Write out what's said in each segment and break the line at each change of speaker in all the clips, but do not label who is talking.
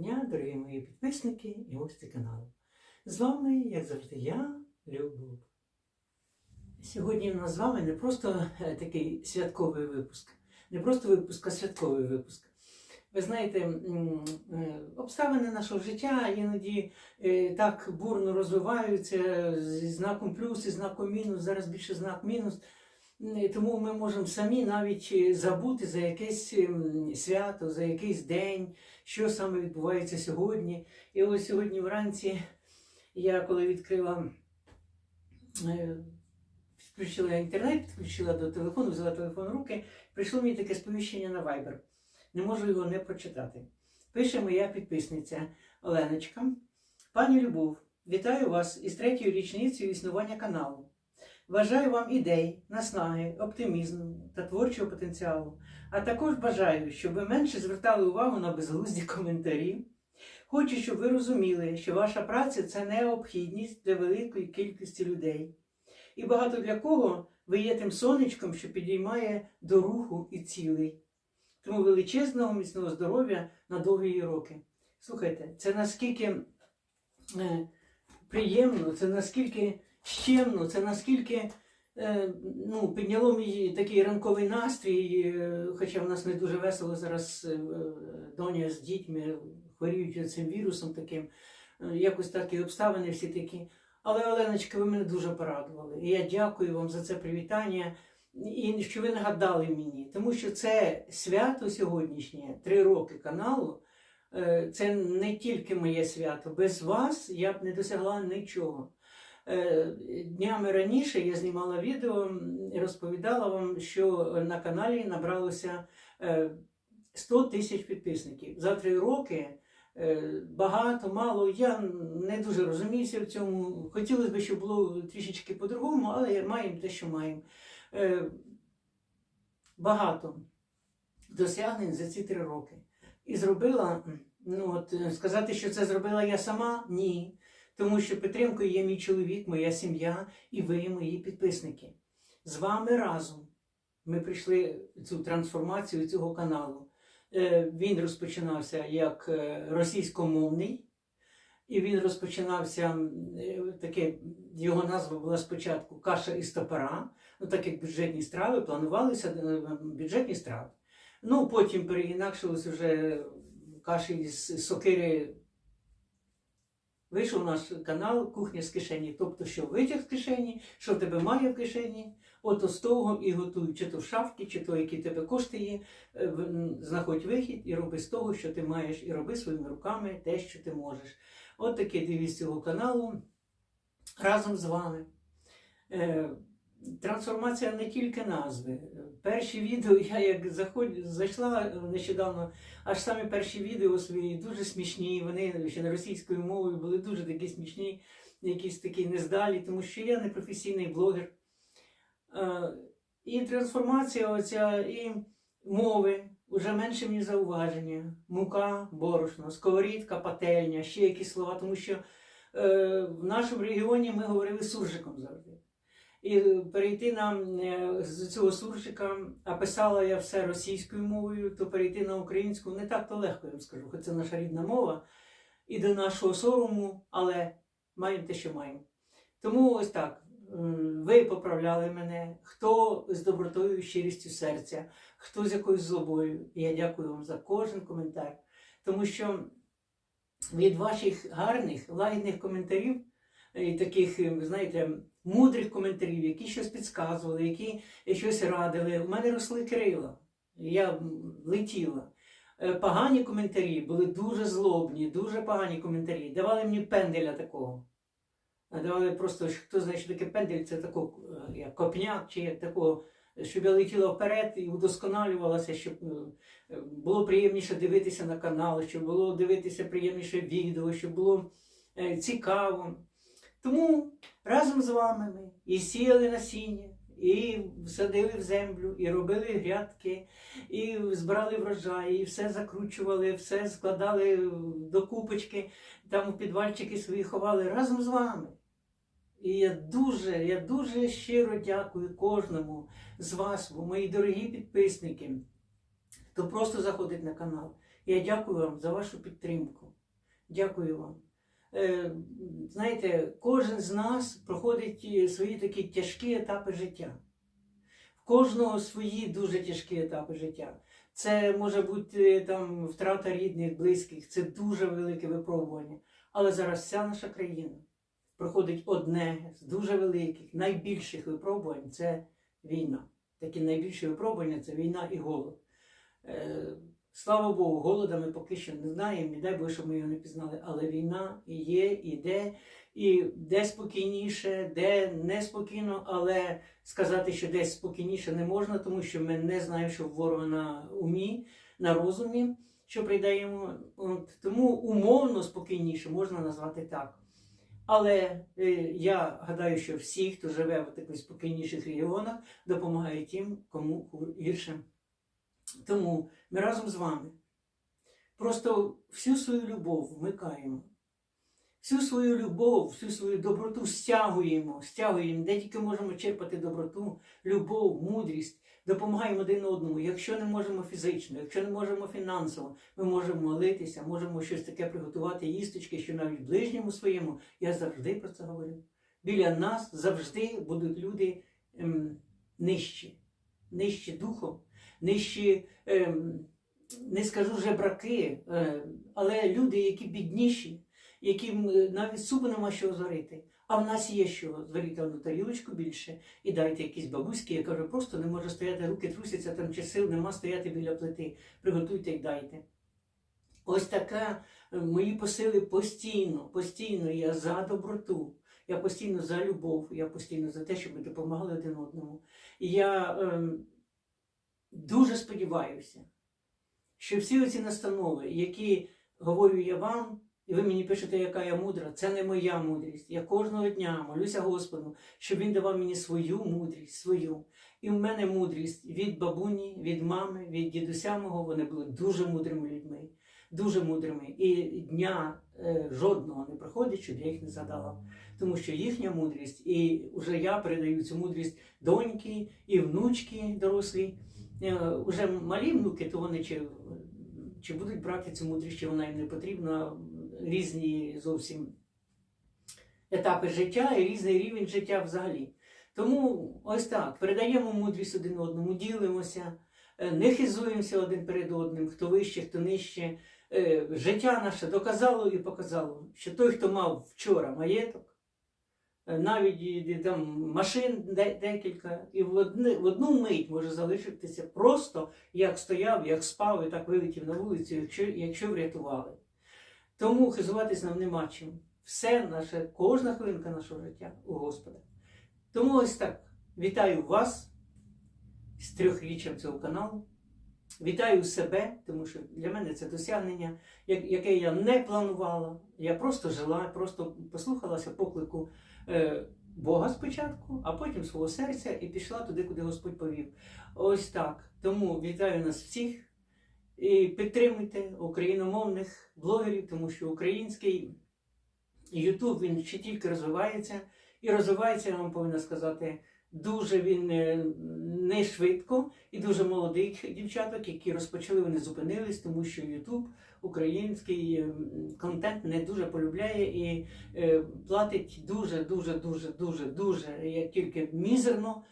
Дня, дорогі мої підписники і гості каналу. З вами, як завжди, я, Любов. Сьогодні у нас з вами не просто е, такий святковий випуск, не просто випуск, а святковий випуск. Ви знаєте, е, обставини нашого життя іноді е, так бурно розвиваються зі знаком плюс і знаком мінус, зараз більше знак мінус. М, Тому ми можемо самі навіть е, забути за якесь свято, за якийсь день, що саме відбувається сьогодні. І ось сьогодні вранці я коли відкрила, е, включила інтернет, підключила до телефону, взяла телефон в руки, прийшло мені таке сповіщення на Viber. Не можу його не прочитати. Пише моя підписниця Оленочка. Пані Любов, вітаю вас із третьою річницею існування каналу. Бажаю вам ідей, наснаги, оптимізму та творчого потенціалу. А також бажаю, щоб ви менше звертали увагу на безглузді коментарі. Хочу, щоб ви розуміли, що ваша праця це необхідність для великої кількості людей. І багато для кого ви є тим сонечком, що підіймає до руху і цілей. Тому величезного міцного здоров'я на довгі роки. Слухайте, це наскільки е, приємно, це наскільки щемно, це наскільки е, ну, підняло мій такий ранковий настрій, е, хоча в нас не дуже весело зараз е, доня з дітьми хворіють цим вірусом таким, якось так і обставини всі такі. Але, Оленочка, ви мене дуже порадували. І я дякую вам за це привітання. І що ви нагадали мені, тому що це свято сьогоднішнє, три роки каналу. Це не тільки моє свято. Без вас я б не досягла нічого. Е, Днями раніше я знімала відео і розповідала вам, що на каналі набралося е, 100 тисяч підписників. За три роки е, багато, мало. Я не дуже розуміюся в цьому. Хотілося б, щоб було трішечки по-другому, але маємо те, що маємо. Е, Багато досягнень за ці три роки. І зробила, ну от е, сказати, що це зробила я сама, ні. Тому що підтримкою є мій чоловік, моя сім'я і ви, мої підписники. З вами разом ми прийшли цю трансформацію цього каналу. Е, Він розпочинався як е, російськомовний, і він розпочинався е, таке, його назва була спочатку Каша із топора. Ну, так як бюджетні страви, планувалися бюджетні страви. Ну, потім переінакшилось вже каші із сокири Вийшов наш канал Кухня з кишені. Тобто, що витяг з кишені, що в тебе має в кишені, ото з того і готуй, чи то шафки, чи то, які тебе кошти є, е, знаходь вихід і роби з того, що ти маєш, і роби своїми руками те, що ти можеш. От таке дивіться цього каналу разом з вами. Трансформація не тільки назви. Перші відео, я як заходь, зайшла нещодавно, аж самі перші відео свої дуже смішні. Вони ще на російською мовою були дуже такі смішні, якісь такі нездалі, тому що я не професійний блогер. Е, І трансформація оця, і мови, вже менше мені зауваження. Мука, борошно, сковорідка, пательня, ще якісь слова, тому що е, в нашому регіоні ми говорили суржиком завжди. І перейти нам е, з цього суржика, а писала я все російською мовою, то перейти на українську не так то легко, я вам скажу, хоч це наша рідна мова, і до нашого сорому, але маємо те, що маємо. Тому ось так. Ви поправляли мене, хто з добротою і щирістю серця, хто з якоюсь злобою. Я дякую вам за кожен коментар. Тому що від ваших гарних, лагідних коментарів і таких, е, знаєте, мудрих коментарів, які щось підказували, які щось радили. У мене росли крила. Я летіла. Е, Погані коментарі були дуже злобні, дуже погані коментарі. Давали мені пенделя такого. Давали просто, хто знає, що таке пендель, це е, як копняк, чи як такого, щоб я летіла вперед і удосконалювалася, щоб е, було приємніше дивитися на канал, щоб було дивитися приємніше відео, щоб було е, цікаво. Тому разом з вами ми і сіяли насіння, і садили в землю, і робили грядки, і збирали врожай, і все закручували, все складали до купочки, там у підвальчики свої ховали разом з вами. І я дуже, я дуже щиро дякую кожному з вас, мої дорогі підписники, хто просто заходить на канал. Я дякую вам за вашу підтримку. Дякую вам. Е, знаєте, кожен з нас проходить е, свої такі тяжкі етапи життя. В кожного свої дуже тяжкі етапи життя. Це може бути е, там втрата рідних, близьких, це дуже велике випробування. Але зараз вся наша країна проходить одне з дуже великих, найбільших випробувань це війна. Такі найбільші випробування це війна і голод. Слава Богу, голода ми поки що не знаємо, і дай Боже, щоб ми його не пізнали. Але війна є, і де, і де спокійніше, де неспокійно, але сказати, що десь спокійніше не можна, тому що ми не знаємо, що ворога на умі, на розумі, що прийде йому. От, тому умовно спокійніше можна назвати так. Але е, я гадаю, що всі, хто живе в таких спокійніших регіонах, допомагають тим, кому гірше. Тому ми разом з вами. Просто всю свою любов вмикаємо, всю свою любов, всю свою доброту стягуємо, стягуємо, де тільки можемо черпати доброту, любов, мудрість, допомагаємо один одному. Якщо не можемо фізично, якщо не можемо фінансово, ми можемо молитися, можемо щось таке приготувати, їсточки, що навіть ближньому своєму, я завжди про це говорю. Біля нас завжди будуть люди ем, нижчі, нижчі духом, нижчі, ем, не скажу жебраки, е, але люди, які бідніші, яким е, навіть супу нема що зварити. А в нас є що зварити одну тарілочку більше і дайте якісь бабуськи, я кажу, просто не може стояти, руки трусяться, там чи сил нема стояти біля плити. Приготуйте і дайте. Ось така е, мої посили постійно, постійно я за доброту. Я постійно за любов, я постійно за те, щоб ми допомагали один одному. І я ем, дуже сподіваюся, що всі оці настанови, які говорю я вам, і ви мені пишете, яка я мудра, це не моя мудрість. Я кожного дня молюся Господу, щоб він давав мені свою мудрість, свою. І в мене мудрість від бабуні, від мами, від дідуся мого, вони були дуже мудрими людьми, дуже мудрими. І дня е, жодного не проходить, щоб я їх не згадала. Тому що їхня мудрість, і вже я передаю цю мудрість доньки і внучки дорослі. Е, Уже малі внуки, то вони чи, чи будуть брати цю мудрість, чи вона їм не потрібна, різні зовсім етапи життя і різний рівень життя взагалі. Тому ось так, передаємо мудрість один одному, ділимося, е, не хизуємося один перед одним, хто вище, хто нижче. Е, Життя наше доказало і показало, що той, хто мав вчора маєток, навіть там машин декілька, і в, одне, в одну мить може залишитися просто як стояв, як спав, і так вилетів на вулицю, якщо, якщо врятували. Тому хизуватись нам нема чим. Все наше, кожна хвилинка нашого життя у Господа. Тому ось так. Вітаю вас з трьохріччям цього каналу. Вітаю себе, тому що для мене це досягнення, яке я не планувала. Я просто жила, просто послухалася поклику е, Бога спочатку, а потім свого серця і пішла туди, куди Господь повів. Ось так. Тому вітаю нас всіх і підтримуйте україномовних блогерів, тому що український Ютуб він ще тільки розвивається. І розвивається, я вам повинна сказати, дуже він е, не швидко, і дуже молодих дівчаток, які розпочали, вони зупинились, тому що Ютуб український е, контент не дуже полюбляє і е, платить дуже, дуже, дуже, дуже, дуже, як тільки мізерно.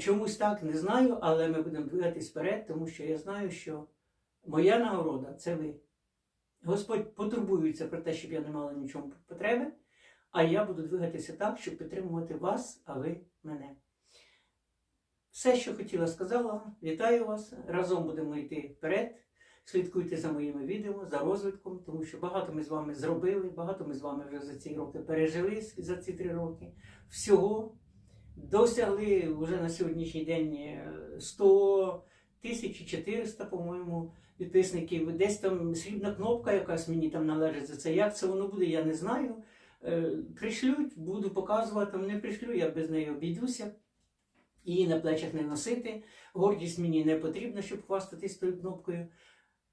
Чомусь так не знаю, але ми будемо двигатись вперед, тому що я знаю, що моя нагорода це ви. Господь потурбується про те, щоб я не мала нічому потреби. А я буду двигатися так, щоб підтримувати вас, а ви мене. Все, що хотіла, сказала. Вітаю вас. Разом будемо йти вперед. Слідкуйте за моїми відео, за розвитком, тому що багато ми з вами зробили, багато ми з вами вже за ці роки пережили за ці три роки. Всього досягли вже на сьогоднішній день е, 100 тисяч 400, по-моєму, підписників. Десь там срібна кнопка якась мені там належить за це. Як це воно буде, я не знаю. Е, Пришлють, буду показувати, не пришлю, я без неї обійдуся. Її на плечах не носити. Гордість мені не потрібна, щоб хвастатись тою кнопкою.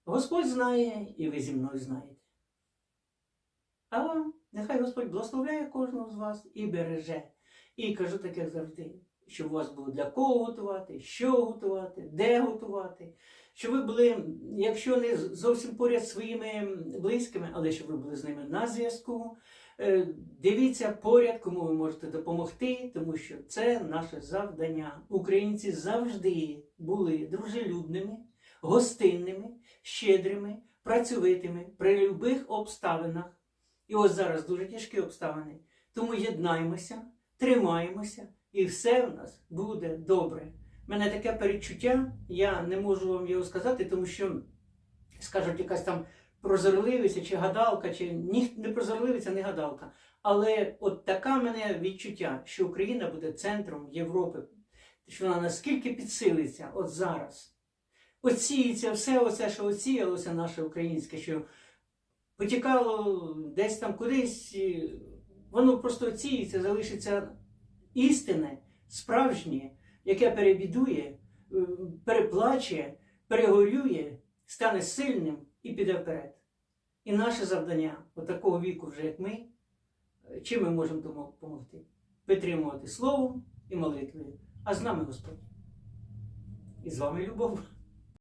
Господь знає, і ви зі мною знаєте. А вам, нехай Господь благословляє кожного з вас і береже. І кажу так, як завжди. щоб у вас було для кого готувати, що готувати, де готувати. Щоб ви були, якщо не зовсім поряд своїми близькими, але щоб ви були з ними на зв'язку. Е, Дивіться поряд, кому ви можете допомогти, тому що це наше завдання. Українці завжди були дружелюбними, гостинними, щедрими, працьовитими при будь-яких обставинах. І ось зараз дуже тяжкі обставини. Тому єднаймося, тримаємося, і все в нас буде добре. У мене таке передчуття, я не можу вам його сказати, тому що скажуть якась там прозорливиця чи гадалка, чи ні, не прозорливиця, не гадалка. Але от таке мене відчуття, що Україна буде центром Європи, що вона наскільки підсилиться от зараз. Оціється все оце, що оціялося наше українське, що потікало десь там кудись, воно просто оціється, залишиться істинне, справжнє, яке перебідує, переплаче, перегорює, стане сильним і піде вперед. І наше завдання, от такого віку, вже як ми, чим ми можемо допомогти? Підтримувати словом і молитвою. А з нами Господь. І з вами любов.